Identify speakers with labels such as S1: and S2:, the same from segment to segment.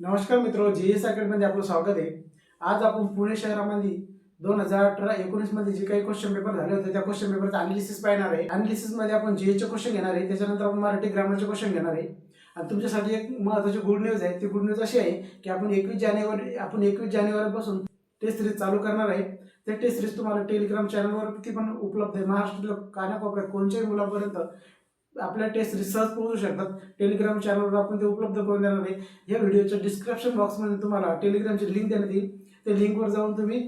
S1: नमस्कार मित्र G S अकॅडमीमध्ये आपलं स्वागत आहे. आज आपण पुणे शहरामध्ये दोन हजार अठरा एकोणीसमध्ये जे काही क्वेश्चन पेपर झाले होते त्या क्वेश्चन पेपरचं अनालिसिस पाहणार आहे. अनालिसिसमध्ये आपण जी एचे क्वेश्चन घेणार आहे त्याच्यानंतर आपण मराठी ग्रामरचे क्वेश्चन घेणार आहे. आणि तुमच्यासाठी एक महत्त्वाची गुड न्यूज आहे. ती गुड न्यूज अशी आहे की आपण एकवीस जानेवारी आपण एकवीस जानेवारीपासून टेस्ट सिरीज चालू करणार आहे. त्या टेस्ट सिरीज तुम्हाला टेलिग्राम चॅनलवरती पण उपलब्ध आहे. महाराष्ट्रातल्या कानाकोपऱ्यात कोणत्याही मुलापर्यंत आपल्या टेस्ट रिसर्च पोहोचू शकतात. टेलिग्राम चॅनलवर आपण ते उपलब्ध करून देणार आहे. या व्हिडिओच्या डिस्क्रिप्शन बॉक्समध्ये तुम्हाला टेलिग्रामची लिंक देण्यात येईल. त्या लिंकवर जाऊन तुम्ही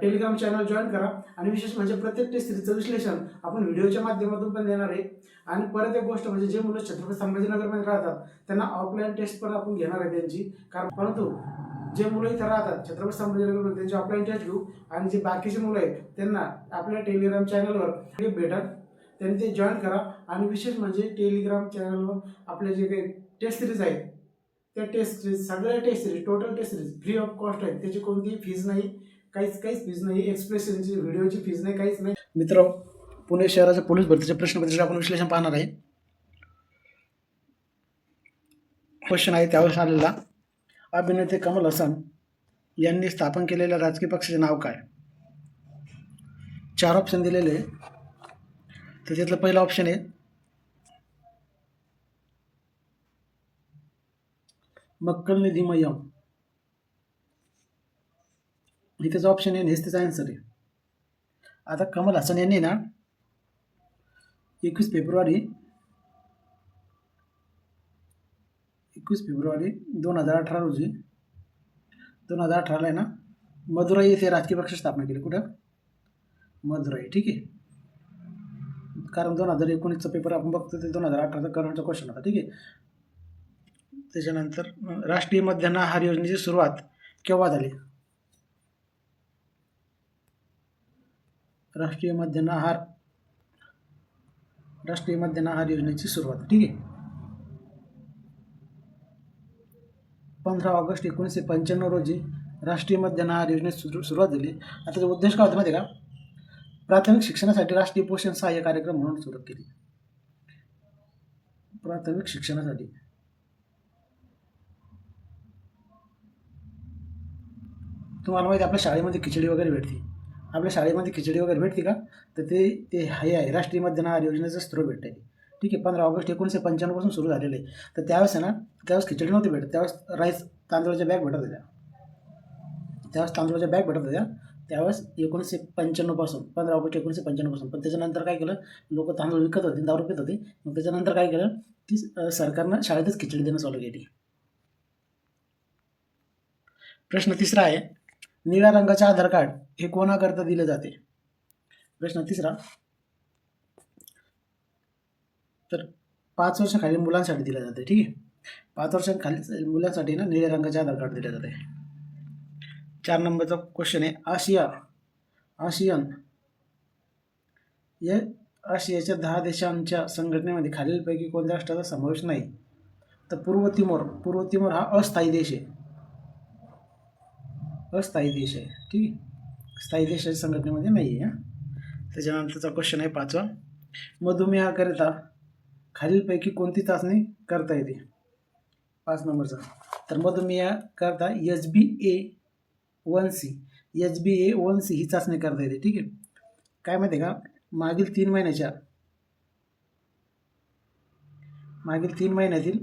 S1: टेलिग्राम चॅनल जॉईन करा. आणि विशेष म्हणजे प्रत्येक टेस्ट विश्लेषण आपण व्हिडिओच्या माध्यमातून पण देणार आहे. आणि परत एक गोष्ट म्हणजे जे मुलं छत्रपती संभाजीनगरमध्ये राहतात त्यांना ऑफलाईन टेस्ट पण आपण घेणार आहे त्यांची. कारण परंतु जे मुलं इथं राहतात छत्रपती संभाजीनगरमध्ये त्यांची ऑफलाईन टेस्ट घेऊ. आणि जे बाकीचे मुलं आहेत त्यांना आपल्या टेलिग्राम चॅनलवर भेटत त्यांनी ते जॉईन करा. आणि विशेष म्हणजे टेलिग्राम चॅनलवर आपले जे काही टेस्ट सिरीज आहेत त्या टेस्ट सिरीज सगळ्या test series total test series free of cost आहेत. त्याची कोणतीही फीज नाही काहीच काहीच फीज नाही. एक्सप्रेशनची व्हिडिओची फीज नाही काहीच नाही. मित्र पुणे शहराच्या पोलीस भरतीच्या प्रश्नपत्रिका आपण विश्लेषण पाहणार आहे. क्वेश्चन आहे त्यावर आलेला. अभिनेते कमल हसन यांनी स्थापन केलेल्या राजकीय पक्षाचे नाव काय? चार ऑप्शन दिलेले. तर त्यातलं पहिलं ऑप्शन आहे. मक्कल निधी मयम. हे त्याचं ऑप्शन आहे हेच त्याचा आन्सर आहे. आता कमल हसन यांनी ना एकवीस फेब्रुवारी एकवीस फेब्रुवारी दोन हजार अठरा रोजी दोन हजार अठराला आहे ना मदुराई येथे राजकीय पक्ष स्थापना केली. कुठं? मदुराई. ठीक आहे. कारण दोन हजार एकोणीसचा पेपर आपण बघतो ते दोन हजार अठराचा करंटचा क्वेश्चन होता ठीक आहे? त्याच्यानंतर राष्ट्रीय मध्यान्ह आहार योजनेची सुरुवात केव्हा झाली? राष्ट्रीय मध्यान्ह आहार राष्ट्रीय मध्यान्ह आहार योजनेची सुरुवात ठीक आहे? पंधरा ऑगस्ट एकोणीसशे पंच्याण्णव रोजी राष्ट्रीय मध्यान्ह आहार योजनेची सुरू सुरुवात झाली. आता त्याचा उद्देश काय होता माहिती का? प्राथमिक शिक्षणासाठी राष्ट्रीय पोषण सहाय्य कार्यक्रम म्हणून सुरू केली. प्राथमिक शिक्षणासाठी. तुम्हाला माहिती आहे, आपल्या शाळेमध्ये खिचडी वगैरे भेटते. आपल्या शाळेमध्ये खिचडी वगैरे भेटते का? तर ते ते हे आहे राष्ट्रीय मध्यान्ह आहार योजनेचं स्त्रोत भेटते ठीक आहे पंधरा ऑगस्ट एकोणीसशे पंच्याण्णवपासून सुरू झालेलं आहे. तर त्यावेळेस आहे ना त्यावेळेस खिचडी नव्हती भेटत त्यावेळेस राईस तांदूळाच्या बॅग भेटत होत्या. त्यावेळेस तांदूळाच्या बॅग भेटत होत्या. त्यावेळेस एकोणीसशे पंच्याण्णवपासून पंधरा ऑगस्ट एकोणीसशे पंच्याण्णवपासून पण त्याच्यानंतर काय केलं लोक तांदूळ विकत होते दारू पित होते. मग त्याच्यानंतर काय केलं की सरकारनं शाळेतच खिचडी देणं चालू केली. प्रश्न तिसरा आहे निळ्या रंगाचे आधार कार्ड हे कोणाकरता दिले जाते? प्रश्न तिसरा तर पाच वर्षाखाली मुलांसाठी दिले जाते ठीक आहे? पाच वर्षाखाली मुलांसाठी ना निळ्या रंगाचे आधार कार्ड दिले जाते. चार नंबरचा क्वेश्चन आहे. आशिया आशियन. या आशियाच्या दहा देशांच्या संघटनेमध्ये खालीलपैकी कोणत्या राष्ट्राचा समावेश नाही? तर पूर्व तिमोर पूर्व तिमोर हा अस्थायी देश आहे. अस्थायी देश आहे. ठीक आहे? स्थायी देशाच्या संघटनेमध्ये नाही आहे हां. त्याच्यानंतरचा क्वेश्चन आहे पाचवा. मधुमेहाकरिता खालीलपैकी कोणती चाचणी करता येते? पाच नंबरचा. तर मधुमेहाकरता H B A one C. H B A one C ही चाचणी करता येते. ठीक आहे? काय माहिती आहे का? मागील तीन महिन्याच्या मागील तीन महिन्यातील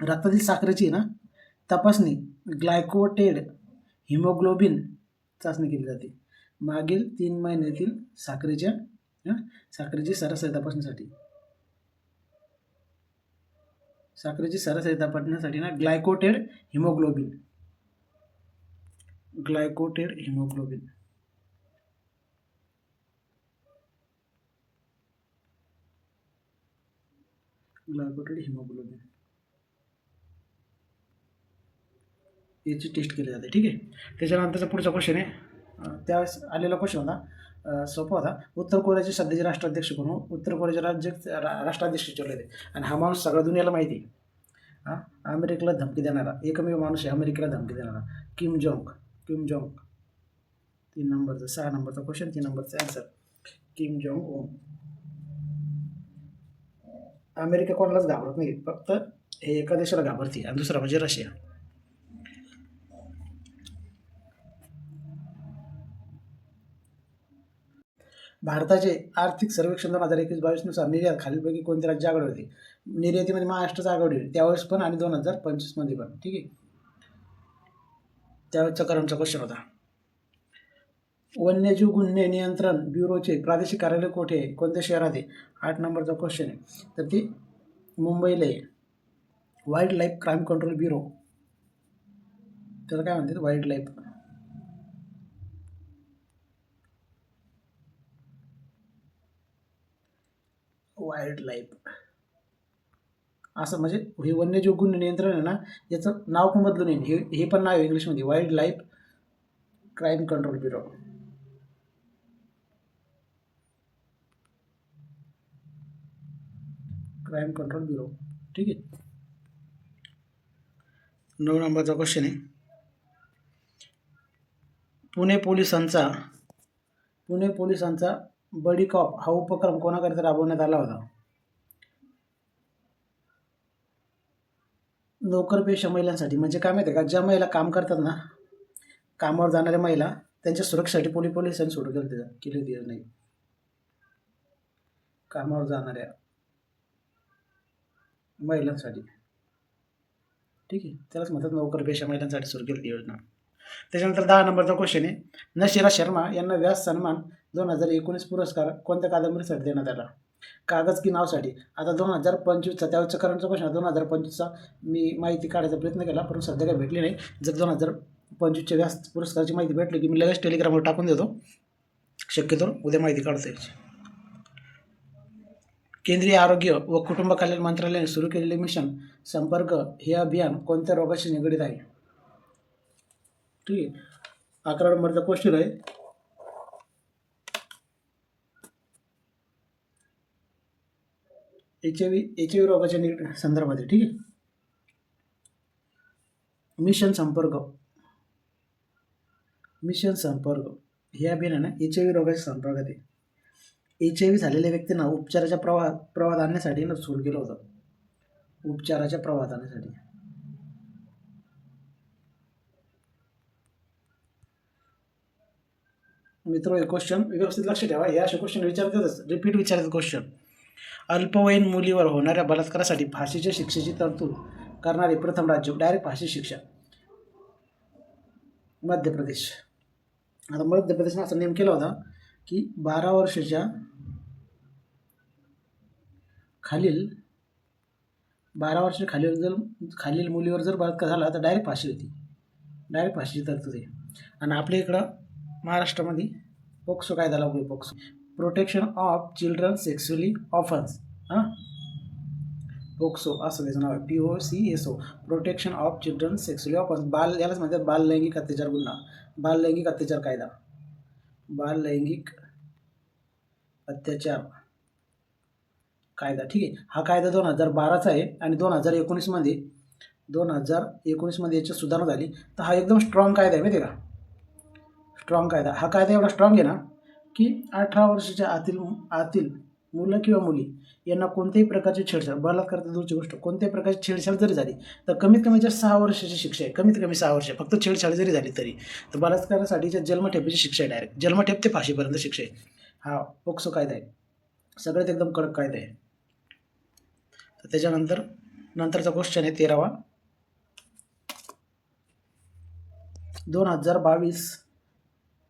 S1: रक्तातील साखरेची ना तपासणी ग्लायकोटेड हिमोग्लोबिन चाचणी केली जाते. मागील तीन महिन्यातील साखरेच्या साखरेची सरासरी तपासणीसाठी. साखरेची सरासरी तपासण्यासाठी ना glycated haemoglobin glycated haemoglobin glycated haemoglobin याची टेस्ट केली जाते ठीक आहे? त्याच्यानंतरचा पुढचा क्वेश्चन आहे. त्यावेळेस आलेला क्वेश्चन होता. सोपा होता. उत्तर कोरियाचे सध्याचे राष्ट्राध्यक्ष कोण? उत्तर कोरियाचे राज्य राष्ट्राध्यक्ष ठेवले होते आणि हा माणूस सगळ्या दुनियाला माहिती आहे. हां? अमेरिकेला धमकी देणारा एकमेव माणूस आहे अमेरिकेला धमकी देणारा. Kim Jong Kim Jong. तीन नंबरचा सहा नंबरचा क्वेश्चन तीन नंबरचा answer Kim Jong Un. America कोणालाच घाबरत नाही फक्त हे एका देशाला घाबरते आणि दुसरा म्हणजे रशिया. भारताचे आर्थिक सर्वेक्षण दोन हजार एकवीस बावीसनुसार निर्यात खालीलपैकी कोणत्या राज्य आघाडी होती? निर्यातीमध्ये महाराष्ट्राचा आघाडी त्यावेळेस पण आणि दोन हजार पंचवीसमध्ये पण. ठीक आहे? त्यावेळेसचा करंटचा क्वेश्चन होता. वन्यजीव गुन्हे नियंत्रण ब्युरोचे प्रादेशिक कार्यालय कोठे आहे? कोणत्या शहरात आहे? आठ नंबरचा क्वेश्चन आहे. तर ती मुंबईला आहे. Wildlife crime control bureau त्याला काय म्हणतात? वाईल्ड लाईफ वाईल्ड लाईफ असं म्हणजे हे वन्यजीव गुण नियंत्रण आहे ना याचं नाव पण बदलून येईल. हे हे पण नाव आहे इंग्लिशमध्ये wildlife crime control bureau crime control bureau ठीक आहे. नऊ नंबरचा क्वेश्चन आहे. पुणे पोलिसांचा पुणे पोलिसांचा बडी कॉप हा उपक्रम कोणाकरिता राबवण्यात आला होता? नोकरपेशा महिलांसाठी. म्हणजे काय माहिती आहे का? ज्या महिला काम करतात ना कामावर जाणाऱ्या महिला त्यांच्या सुरक्षेसाठी पोलीस पोलिसांनी सुरू केलं केली होती नाही. कामावर जाणाऱ्या महिलांसाठी. ठीक आहे. त्यालाच म्हणतात नोकरपेशा महिलांसाठी सुरू केली ती योजना. त्याच्यानंतर दहा नंबरचा क्वेश्चन आहे. नशिरा शर्मा यांना व्यास सन्मान दोन हजार एकोणीस पुरस्कार कोणत्या कादंबरीसाठी देण्यात आला? कागज की नावसाठी? आता दोन हजार पंचवीसचा त्यावेळेचा करंटचा क्वेश्चन दोन हजार पंचवीसचा मी माहिती काढायचा प्रयत्न केला परंतु सध्या काही भेटली नाही. जर दोन हजार पंचवीसच्या व्यास पुरस्काराची माहिती भेटली की मी लगेच टेलिग्रामवर टाकून देतो. शक्यतो उद्या माहिती काढता येईल. केंद्रीय आरोग्य व कुटुंब कल्याण मंत्रालयाने सुरू केलेले मिशन संपर्क हे अभियान कोणत्या रोगाशी निगडीत आहे? ठीक आहे. अकरा नंबरचा क्वेश्चन आहे. H I V H I V रोगाच्या निगड संदर्भात आहे ठीक आहे? मिशन संपर्क. मिशन संपर्क. हे अभियान आहे एच आय व्ही रोगाच्या संपर्कात आहे. एच आय व्ही झालेल्या व्यक्तींना उपचाराच्या प्रवाह प्रवाहात आणण्यासाठी ना सुरू केलं होतं. उपचाराच्या प्रवाहात आणण्यासाठी. मित्र हे क्वेश्चन व्यवस्थित लक्ष ठेवा. हे असे क्वेश्चन विचारतातच रिपीट विचारतात क्वेश्चन अल्पवयीन मुलीवर होणाऱ्या बलात्कारासाठी फाशीच्या शिक्षेची तरतूद करणारे प्रथम राज्य डायरेक्ट फाशी शिक्षा. मध्य प्रदेश. आता मध्य प्रदेशने असा नेम केला होता की बारा वर्षाच्या खालील बारा वर्षाच्या खालील जर खालील मुलीवर जर बलात्कार झाला तर डायरेक्ट फाशी होती. डायरेक्ट फाशीची तरतूद आहे. आणि आपल्या इकडं महाराष्ट्रामध्ये पोक्सो कायदा लागू आहे POCSO. Protection of children sexually offence हां पोक्सो असं त्याचं नाव आहे P O C S O protection of children sexually offence बाल यालाच म्हणतात बाल लैंगिक अत्याचार गुन्हा बाल लैंगिक अत्याचार कायदा बाल लैंगिक अत्याचार कायदा ठीक आहे हा कायदा दोन हजार बाराचा आहे आणि दोन हजार एकोणीसमध्ये दोन हजार एकोणीसमध्ये याची सुधारणा झाली. तर हा एकदम स्ट्रॉंग कायदा आहे माहिती आहे का? स्ट्रॉंग कायदा. हा कायदा एवढा स्ट्रॉंग आहे ना की अठरा वर्षाच्या आतील आतील मुलं किंवा मुली यांना कोणत्याही प्रकारची छेडछाड बलात्कार तर दूरची गोष्ट कोणत्याही प्रकारची छेडछाड जरी झाली तर कमीत कमी ज्या सहा वर्षाची शिक्षा आहे कमीत कमी सहा वर्ष फक्त छेडछाड जरी झाली तरी तर बलात्कारासाठीच्या जन्मठेपेची शिक्षा आहे डायरेक्ट जन्मठेप ते फाशीपर्यंत शिक्षा आहे. हा पोक्सो कायदा आहे. सगळ्यात एकदम कडक कायदा आहे. तर त्याच्यानंतर नंतरचा क्वेश्चन आहे तेरावा. दोन हजार बावीस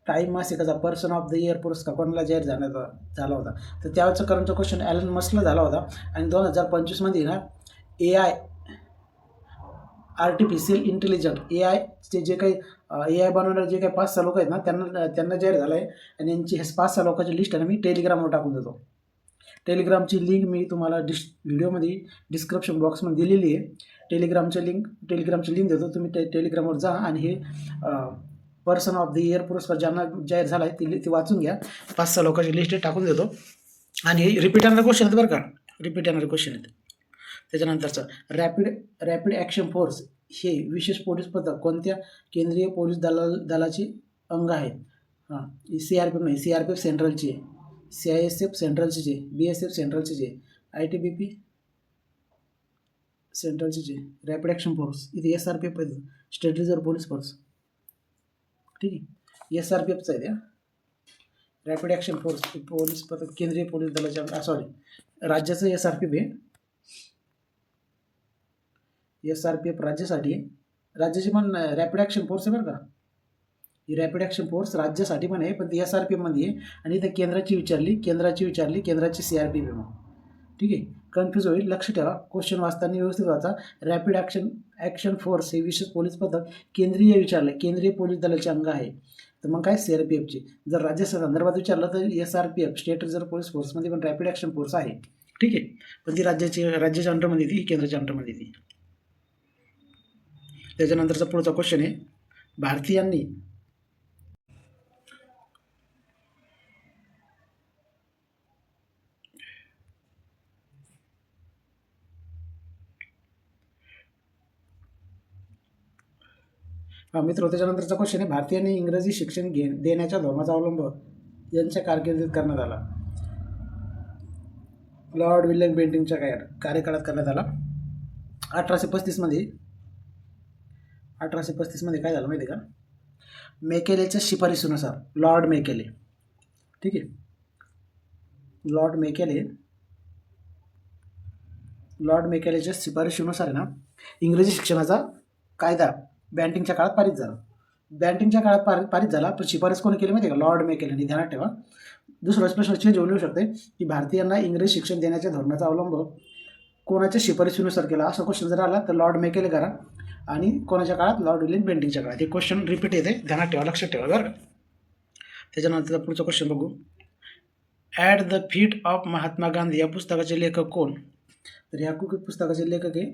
S1: टाईम मासिकाचा पर्सन ऑफ द इयर पुरस्कार कोणाला जाहीर झाला झाला होता. तर त्यावेळेचा करंटचा क्वेश्चन ॲलन मस्कला झाला होता. आणि दोन हजार पंचवीसमध्ये ना A I artificial intelligent A आयचे जे काही ए आय बनवणारे जे काही पाच सहा लोक आहेत ना त्यांना त्यांना जाहीर झालं आहे. आणि यांची हे पाच सहा लोकांची लिस्ट आहे मी टेलिग्रामवर टाकून देतो. टेलिग्रामची लिंक मी तुम्हाला डिस व्हिडिओमध्ये डिस्क्रिप्शन बॉक्समध्ये दिलेली आहे. टेलिग्रामची लिंक टेलिग्रामची लिंक देतो. तुम्ही टे टेलिग्रामवर जा आणि हे पर्सन ऑफ द इयर पुरस्कार ज्यांना जाहीर झाला आहे ती ती वाचून घ्या. पाच सहा लोकांची लिस्ट टाकून देतो. आणि हे रिपीट येणारे क्वेश्चन आहेत बरं का? रिपीट येणारे क्वेश्चन आहेत. त्याच्यानंतरचं रॅपिड रॅपिड ॲक्शन फोर्स हे विशेष पोलीस पथक कोणत्या केंद्रीय पोलीस दला दलाची अंग आहेत? हां सी आर पी एफ नाही सी आर पी एफ सेंट्रलची आहे. सी आय एस एफ सेंट्रलचीच आहे. बी एस एफ सेंट्रलचीच आहे. आय टी बी पी सेंट्रलची जे रॅपिड ॲक्शन फोर्स इथे S R P F state reserve police force ठीक आहे एस आर पी एफचं आहे त्या. रॅपिड ॲक्शन फोर्स पोलीस पथक केंद्रीय पोलीस दलाच्या सॉरी राज्याचं एस आर पी एफ आहे एस आर पी एफ राज्यासाठी आहे. राज्याची पण रॅपिड ॲक्शन फोर्स आहे बरं का. ही रॅपिड ॲक्शन फोर्स राज्यासाठी पण आहे पण ती एस आर पी एफमध्ये आहे. आणि इथं केंद्राची विचारली केंद्राची विचारली केंद्राची सी आर पी एफ आहे मग ठीक आहे? कन्फ्यूज होईल. लक्ष ठेवा. क्वेश्चन वाचताना व्यवस्थित वाचा. रॅपिड ॲक्शन ॲक्शन फोर्स हे विशेष पोलीस पथक केंद्रीय विचारलं केंद्रीय पोलीस दलाचे अंग आहे. तर मग काय? सी आर पी एफचे जर राज्य संदर्भात विचारलं तर S R P F state reserve police फोर्समध्ये पण रॅपिड ॲक्शन फोर्स आहे. ठीक आहे? पण ती राज्याची राज्याच्या अंडरमध्ये ती केंद्राच्या अंडरमध्ये ती. त्याच्यानंतरचा पुढचा क्वेश्चन आहे. भारतीयांनी मित्र त्याच्यानंतरचा क्वेश्चन आहे भारतीयांनी इंग्रजी शिक्षण घे देण्याच्या धर्माचा अवलंब यांच्या कारकिर्दीत करण्यात आला. लॉर्ड विल्यम बेंटिंगच्या काय कार्यकाळात करण्यात आला. अठराशे पस्तीसमध्ये अठराशे पस्तीसमध्ये काय झालं माहिती आहे का? मेकेलेच्या शिफारशीनुसार लॉर्ड मेकेले ठीक आहे? लॉर्ड मेकेले लॉर्ड मेकेलेच्या शिफारशीनुसार आहे ना इंग्रजी शिक्षणाचा कायदा बँटिंगच्या काळात पारित झाला. बँटिंगच्या काळात पार पारित झाला पण शिफारस कोणी केली माहिती आहे का? लॉर्ड मे मेकेलेने ध्यानात ठेवा. दुसरं प्रश्न चेंज होऊ शकते की भारतीयांना इंग्रजी शिक्षण देण्याच्या धोरणाचा अवलंब कोणाच्या शिफारसीनुसार केला? असा क्वेश्चन जर आला तर लॉर्ड मेकेले करा. आणि कोणाच्या काळात? लॉर्ड विलियम बेंटिंगच्या काळात. हे क्वेश्चन रिपीट येते. ध्यानात ठेवा लक्षात ठेवा बरं त्याच्यानंतर पुढचं क्वेश्चन बघू. At the feet of Mahatma Gandhi या पुस्तकाचे लेखक कोण? तर या पुस्तकाचे लेखक आहे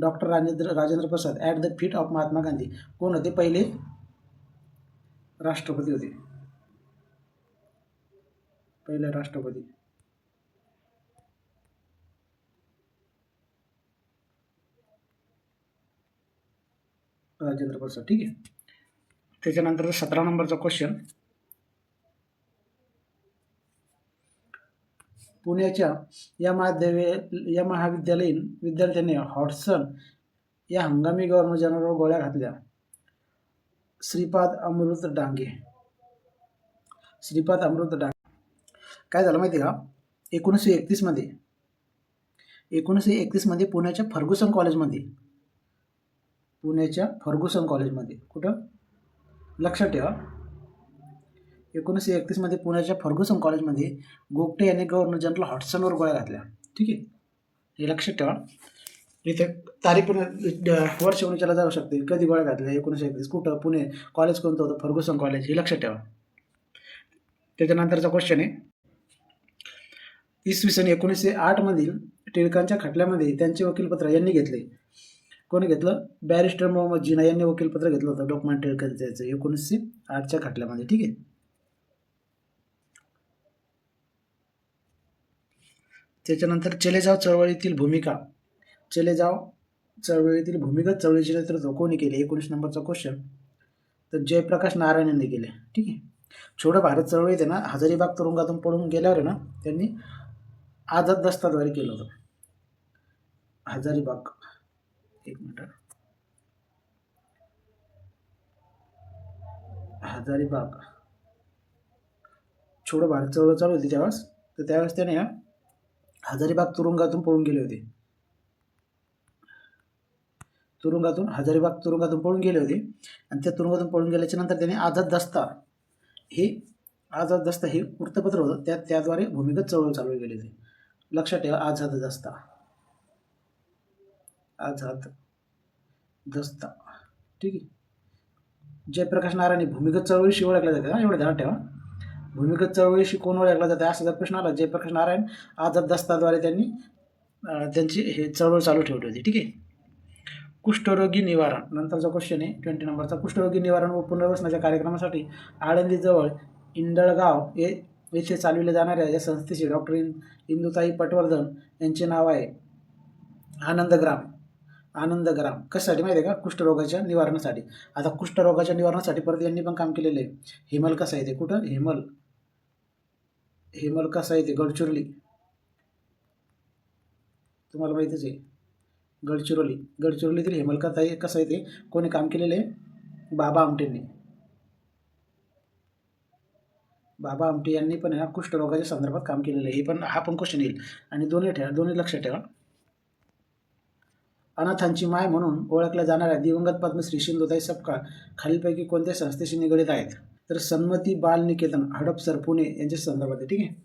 S1: doctor Rajendra Rajendra Prasad at the feet of Mahatma Gandhi. कोण होते? पहिले राष्ट्रपती होते. पहिले राष्ट्रपती. राजेंद्र प्रसाद. ठीक आहे. त्याच्यानंतर सतरा नंबरचा क्वेश्चन पुण्याच्या या महादेवे या महाविद्यालयीन विद्यार्थ्यांनी हॉटसन या हंगामी गव्हर्नर जनरल गोळ्या घातल्या. श्रीपाद अमृत डांगे. श्रीपाद अमृत डांगे. काय झालं माहिती आहे का? एकोणीसशे एकतीसमध्ये एकोणीसशे एकतीसमध्ये पुण्याच्या फर्ग्युसन कॉलेजमध्ये पुण्याच्या फर्ग्युसन कॉलेजमध्ये. कुठं? लक्षात ठेवा. एकोणीसशे एकतीसमध्ये पुण्याच्या फर्ग्युसन कॉलेजमध्ये गोगटे यांनी गव्हर्नर जनरल हॉटसनवर गोळ्या घातल्या. ठीक आहे? हे लक्षात ठेवा. इथे तारीख पण वर्ष विचारला जाऊ शकते. कधी गोळ्या घातल्या? एकोणीसशे एकतीस. कुठं? पुणे. कॉलेज कोणतं होतं? Fergusson college. हे लक्षात ठेवा. त्याच्यानंतरचा क्वेश्चन आहे. इसवी सन एकोणीसशे आठमधील टिळकांच्या खटल्यामध्ये त्यांचे वकीलपत्र यांनी घेतले. कोणी घेतलं? बॅरिस्टर मोहम्मद जिना यांनी वकीलपत्र घेतलं होतं. लोकमान्य टिळकांचं याचं. एकोणीसशे आठच्या खटल्यामध्ये. ठीक आहे? त्याच्यानंतर चलेजाव चळवळीतील भूमिका. चलेजाव चळवळीतील भूमिगत चळवळीचे नेतृत्व कोणी केले एकोणीस नंबरचा क्वेश्चन तर जयप्रकाश नारायण यांनी केले. ठीक आहे. छोडं भारत चळवळीत आहे ना हजारीबाग तुरुंगातून पळून गेल्यावर आहे ना त्यांनी आझाद दस्ताद्वारे केलं होतं. हजारीबाग एक मिनिट. हजारीबाग छोडं भारत चळवळ चालू होती त्यावेळेस. तर त्यावेळेस त्याने हजारीबाग तुरुंगातून पळून गेले होते. तुरुंगातून हजारीबाग तुरुंगातून पळून गेले होते. आणि त्या तुरुंगातून पळून गेल्याच्यानंतर त्याने आझाद दस्ता हे आझाद दस्ता हे वृत्तपत्र होतं. त्या त्याद्वारे भूमिगत चळवळ चालू गेली होती. लक्षात ठेवा आझाद दस्ता. आझाद दस्ता. ठीक आहे. जयप्रकाश नारायण भूमिगत चळवळीशी ओळखल्या जाते एवढं ध्यान ठेवा. भूमिगत चळवळीशी कोण ओळखला जाते असा जर प्रश्न आला जयप्रकाश नारायण आझाद दस्ताद्वारे त्यांनी त्यांची हे चळवळ चालू ठेवली होती ठीक आहे? कुष्ठरोगी निवारण नंतरचा क्वेश्चन आहे ट्वेंटी नंबरचा कुष्ठरोगी निवारण व पुनर्वसनाच्या कार्यक्रमासाठी आळंदीजवळ इंदळगाव ये येथे चालविल्या जाणाऱ्या या संस्थेचे डॉक्टर इन इंदुताई पटवर्धन यांचे नाव आहे आनंदग्राम आनंदग्राम कशासाठी माहिती आहे का? कुष्ठरोगाच्या निवारणासाठी. आता कुष्ठरोगाच्या निवारणासाठी परत यांनी पण काम केलेलं आहे. हेमल कसा आहे ते कुठं? हेमल. हेमल कसा आहे ते गडचिरोली. तुम्हाला माहितीच आहे. गडचिरोली. गडचिरोलीतील हेमलकथा हे कसं आहे ते कोणी काम केलेलं आहे? बाबा आमटेंनी बाबा आमटे यांनी पण आहे ना कुष्ठरोगाच्या संदर्भात काम केलेलं आहे. हे पण हा पण क्वेश्चन येईल. आणि दोन्ही ठेवा दोन्ही लक्षात ठेवा. अनाथांची माय म्हणून ओळखल्या जाणाऱ्या दिवंगत पद्मश्री सिंधुताई सपकाळ खालीलपैकी कोणत्या संस्थेशी निगडीत आहेत? तर सन्मती बाल निकेतन हडपसर पुणे यांच्या संदर्भात आहे ठीक आहे?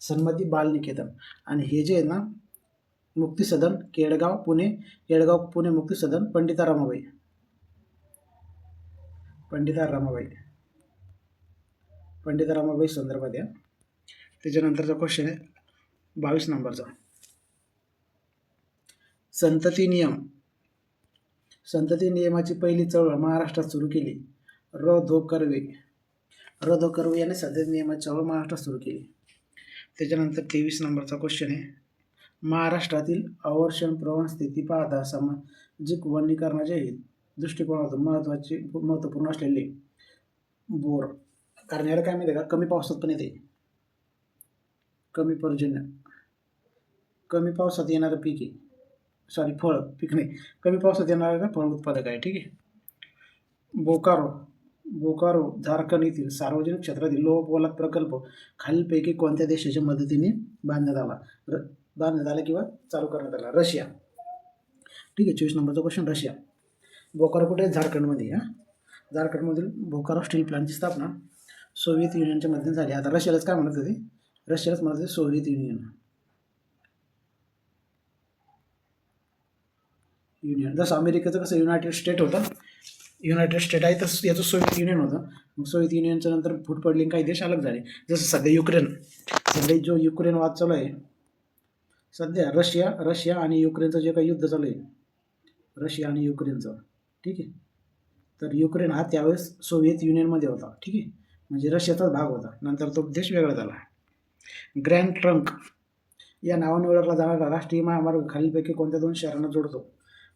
S1: सन्मती बाल निकेतन आणि हे जे आहे ना मुक्ती सदन केडगाव पुणे केडगाव पुणे मुक्ती सदन पंडिता रमाबाई पंडिता रमाबाई पंडिता रमाबाई संदर्भात या. त्याच्यानंतरचा क्वेश्चन आहे बावीस नंबरचा. संतती नियम. संतती नियमाची पहिली चळवळ महाराष्ट्रात सुरू केली. र धो कर्वे रद्द करू याने सध्या नियमाची चळवळ महाराष्ट्रात सुरू केली. त्याच्यानंतर तेवीस नंबरचा क्वेश्चन आहे. महाराष्ट्रातील अवर्षण प्रवण स्थिती पाहता सामाजिक वनीकरणाच्या दृष्टिकोनातून महत्त्वाची महत्त्वपूर्ण असलेले बोर कारण याला काय माहिती आहे का? कमी पावसात पण येते. कमी पर्जन्य. कमी पावसात येणारं पीक आहे. सॉरी फळ पीक नाही. कमी पावसात येणारं फळ उत्पादक आहे. ठीक आहे. बोकारो. बोकारो झारखंड येथील सार्वजनिक क्षेत्रातील लोहपोलाद प्रकल्प खालीलपैकी कोणत्या देशाच्या मदतीने बांधण्यात आला? र बांधण्यात आला किंवा चालू करण्यात आला? रशिया. ठीक आहे चोवीस नंबरचा क्वेश्चन रशिया. बोकारो कुठे आहे झारखंडमध्ये हां? झारखंडमधील बोकारो स्टील प्लांटची स्थापना सोव्हिएत युनियनच्या मदतीने झाली. आता रशियालाच काय म्हणत होते? रशियालाच म्हणत होते सोव्हिएत युनियन. युनियन. जसं अमेरिकेचं कसं युनायटेड स्टेट होतं युनायटेड स्टेट आहे तसं याचं सोव्हिएत युनियन होतं. मग सोव्हिएत युनियनच्या नंतर फूट पडली काही देश अलग झाले. जसं सध्या युक्रेन. सध्या जो युक्रेन वाद चालू आहे सध्या रशिया रशिया आणि युक्रेनचं जे काही युद्ध चालू आहे रशिया आणि युक्रेनचं ठीक आहे? तर युक्रेन हा त्यावेळेस सोव्हिएत युनियनमध्ये होता ठीक आहे? म्हणजे रशियाचाच भाग होता. नंतर तो देश वेगळा झाला. Grand Trunk. या नावाने ओळखला जाणारा राष्ट्रीय महामार्ग खालीलपैकी कोणत्या दोन शहरांना जोडतो?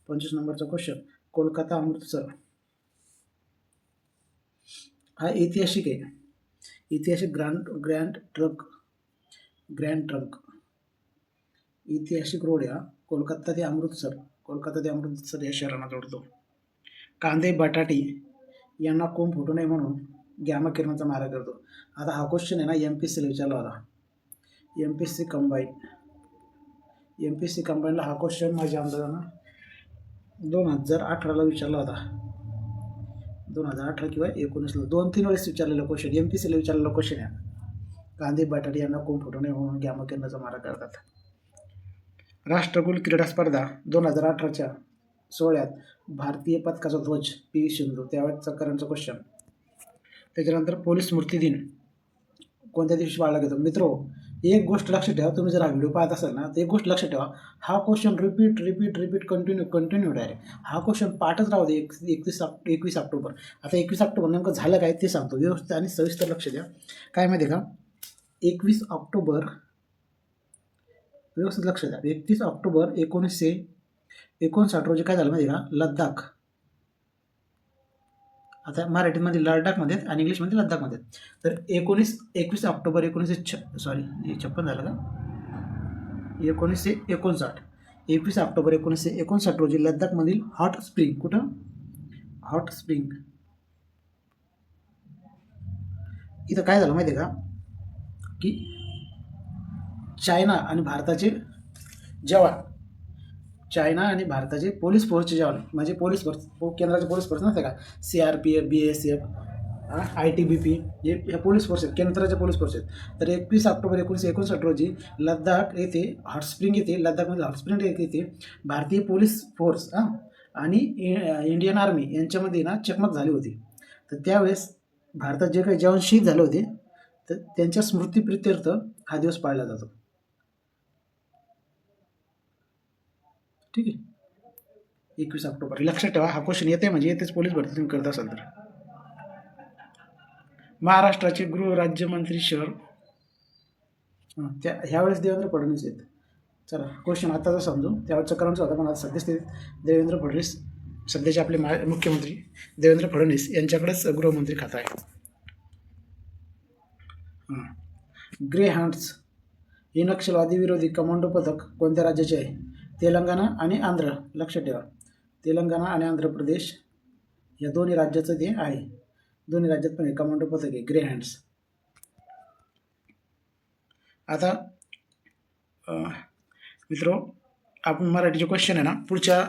S1: पंचवीस नंबरचा क्वेश्चन कोलकाता अमृतसर. हा ऐतिहासिक आहे. ऐतिहासिक Grand Grand truck Grand Trunk. ऐतिहासिक रोड या कोलकाता ते अमृतसर कोलकाता ते अमृतसर या शहरांना जोडतो. कांदे बटाटे यांना कोंब फुटू नये म्हणून गॅमा किरणाचा मारा करतो. आता हा क्वेश्चन आहे ना एम पी सीला विचारला होता. M P C combine M P S C कंबाईनला हा क्वेश्चन माझ्या अंदाजानं दोन हजार अठराला विचारला होता. दोन हजार अठरा किंवा एकोणीसला दोन तीन वेळेस विचारलेला क्वेश्चन एम पी सीला विचारलेला क्वेश्चन आहे. गांधी बटाटे यांना कोण फुटवणे नये म्हणून गॅमा किरणाचा मारा करतात. राष्ट्रकुल क्रीडा स्पर्धा दोन हजार अठराच्या सोहळ्यात भारतीय पथकाचा ध्वज पी. व्ही. सिंधू. त्यावेळेचा करंटचा क्वेश्चन त्याच्यानंतर पोलीस स्मृती दिन. कोणत्या दिवशी पाळला घेतो मित्रो एक गोष्ट लक्षात ठेवा तुम्ही जर हा व्हिडिओ पाहत असाल ना तर एक गोष्ट लक्षात ठेवा. हा question repeat repeat repeat continue continue direct हा क्वेश्चन पाठच राहू दे एक एकवीस एकवीस ऑक्टोबर. आता एकवीस ऑक्टोबर नेमकं झालं काय ते सांगतो. व्यवस्थित आणि सविस्तर लक्ष द्या. काय माहिती आहे का? एकवीस ऑक्टोबर व्यवस्थित लक्ष द्या. एकतीस ऑक्टोबर एकोणीसशे एकोणसाठ रोजी काय झालं माहिती आहे का? लद्दाख. आता मराठीमध्ये लडाखमध्ये आहेत आणि इंग्लिशमध्ये लद्दाखमध्ये आहेत. तर एकोणीस एकवीस ऑक्टोबर एकोणीसशे छ सॉरी हे छप्पन झालं का? एकोणीसशे एकोणसाठ. एकवीस ऑक्टोबर एकोणीसशे एकोणसाठ रोजी लद्दाखमधील हॉट स्प्रिंग कुठं? Hot spring. इथं काय झालं माहिती आहे का? की चायना आणि भारताचे जवान चायना आणि भारताचे पोलीस फोर्सचे जवान म्हणजे पोलीस फोर्स पो- केंद्राचे पोलीस फोर्स नसते का? C R P F B S F I T B P हे हे पोलीस फोर्स आहेत केंद्राचे पोलीस फोर्स आहेत. तर एकवीस ऑक्टोबर एकोणीसशे एकोणसाठ रोजी लद्दाख येथे हॉटस्प्रिंग येथे लद्दाखमध्ये हॉटस्प्रिंग येथे भारतीय पोलीस फोर्स हां आणि इ- इंडियन आर्मी यांच्यामध्ये ना चकमक झाली होती. तर त्यावेळेस भारतात जे काही जवान शहीद झाले होते तर त्यांच्या स्मृतीप्रित्यर्थ हा दिवस पाळला जातो. ठीक आहे. एकवीस ऑक्टोबर. लक्षात ठेवा हा क्वेश्चन येते म्हणजे येतेच पोलीस भरती तुम्ही करत असाल तर. महाराष्ट्राचे गृह राज्यमंत्री शहर. त्या ह्यावेळेस देवेंद्र फडणवीस आहेत. चला क्वेश्चन आताचा समजू. त्यावेळेस चक्रांचा होता पण आता सद्यस्थितीत देवेंद्र फडणवीस सध्याचे आपले मा मुख्यमंत्री देवेंद्र फडणवीस यांच्याकडेच गृहमंत्री खातं आहे ग्रे हँड्स हे नक्षलवादी विरोधी कमांडो पथक कोणत्या राज्याचे आहे? तेलंगणा आणि आंध्र लक्षात ठेवा. तेलंगणा आणि आंध्र प्रदेश या दोन्ही राज्याचं ते आहे. दोन्ही राज्यात पण आहे कमांडो पथक आहे ग्रे हँड्स आता मित्र आपण मराठीचे क्वेश्चन आहे ना पुढच्या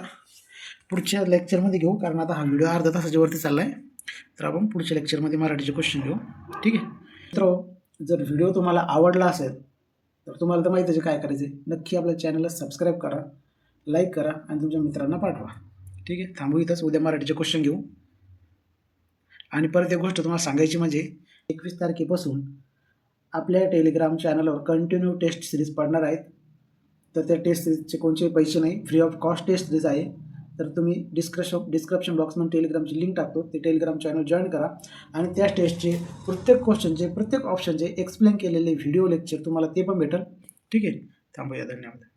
S1: पुढच्या लेक्चरमध्ये घेऊ कारण आता हा व्हिडिओ अर्धा तासाच्या वरती चालला आहे तर आपण पुढच्या लेक्चरमध्ये मराठीचे क्वेश्चन घेऊ. ठीक आहे? मित्र जर व्हिडिओ तुम्हाला आवडला असेल तर तुम्हाला तर माहीत आहे काय करायचं आहे नक्की आपल्या चॅनलला सबस्क्राईब करा लाईक करा आणि तुमच्या मित्रांना पाठवा. ठीक आहे? थांबू इथंच. उद्या मराठीचे क्वेश्चन घेऊ. आणि परत एक गोष्ट तुम्हाला सांगायची म्हणजे एकवीस तारखेपासून आपल्या टेलिग्राम चॅनलवर कंटिन्यू टेस्ट सिरीज पडणार आहेत. तर त्या टेस्ट सिरीजचे कोणचे पैसे नाही. Free of cost test series आहे. तर तुम्ही डिस्क्रिप्शन डिस्क्रिप्शन बॉक्समध्ये टेलिग्रामची लिंक टाकतो. ते टेलिग्राम चॅनल जॉईन करा. आणि त्या टेस्टचे प्रत्येक क्वेश्चनचे प्रत्येक ऑप्शनचे एक्सप्लेन केलेले व्हिडिओ लेक्चर तुम्हाला ते पण भेटेल. ठीक आहे? थांबूया. धन्यवाद.